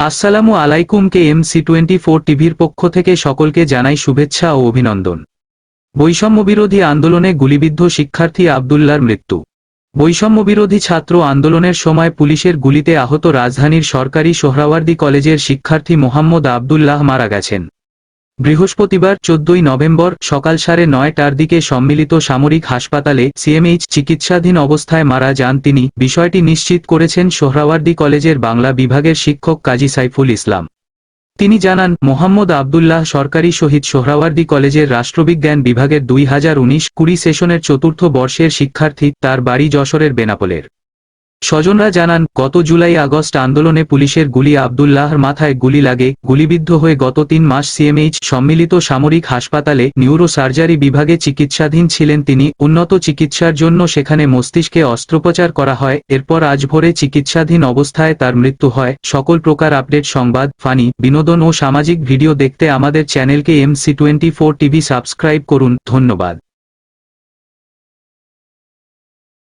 আসসালামু আলাইকুম K M C twenty four টিভির পক্ষ থেকে সকলকে জানাই শুভেচ্ছা ও অভিনন্দন। বৈষম্যবিরোধী আন্দোলনে গুলিবিদ্ধ শিক্ষার্থী আবদুল্লার মৃত্যু। বৈষম্যবিরোধী ছাত্র আন্দোলনের সময় পুলিশের গুলিতে আহত রাজধানীর সরকারি সোহরাওয়ার্দী কলেজের শিক্ষার্থী মোহাম্মদ আবদুল্লাহ মারা গেছেন। বৃহস্পতিবার, চোদ্দই নভেম্বর, সকাল সাড়ে নয়টার দিকে সম্মিলিত সামরিক হাসপাতালে সিএমএইচ চিকিৎসাধীন অবস্থায় মারা যান তিনি। বিষয়টি নিশ্চিত করেছেন সোহরাওয়ার্দী কলেজের বাংলা বিভাগের শিক্ষক কাজী সাইফুল ইসলাম। তিনি জানান, মোহাম্মদ আবদুল্লাহ সরকারি শহীদ সোহরাওয়ার্দী কলেজের রাষ্ট্রবিজ্ঞান বিভাগের দুই হাজার উনিশ কুড়ি সেশনের চতুর্থ বর্ষের শিক্ষার্থী, তার বাড়ি যশোরের বেনাপোলের। স্বজনরা জানান, গত জুলাই আগস্ট আন্দোলনে পুলিশের গুলি আবদুল্লাহর মাথায় গুলি লাগে, গুলিবিদ্ধ হয়ে গত তিন মাস সিএমএইচ সম্মিলিত সামরিক হাসপাতালে নিউরো সার্জারি বিভাগে চিকিৎসাধীন ছিলেন তিনি। উন্নত চিকিৎসার জন্য সেখানে মস্তিষ্কে অস্ত্রোপচার করা হয়, এরপর আজ ভোরে চিকিৎসাধীন অবস্থায় তার মৃত্যু হয়। সকল প্রকার আপডেট, সংবাদ, ফানি, বিনোদন ও সামাজিক ভিডিও দেখতে আমাদের চ্যানেলকে এমসি টোয়েন্টি টিভি সাবস্ক্রাইব করুন। ধন্যবাদ।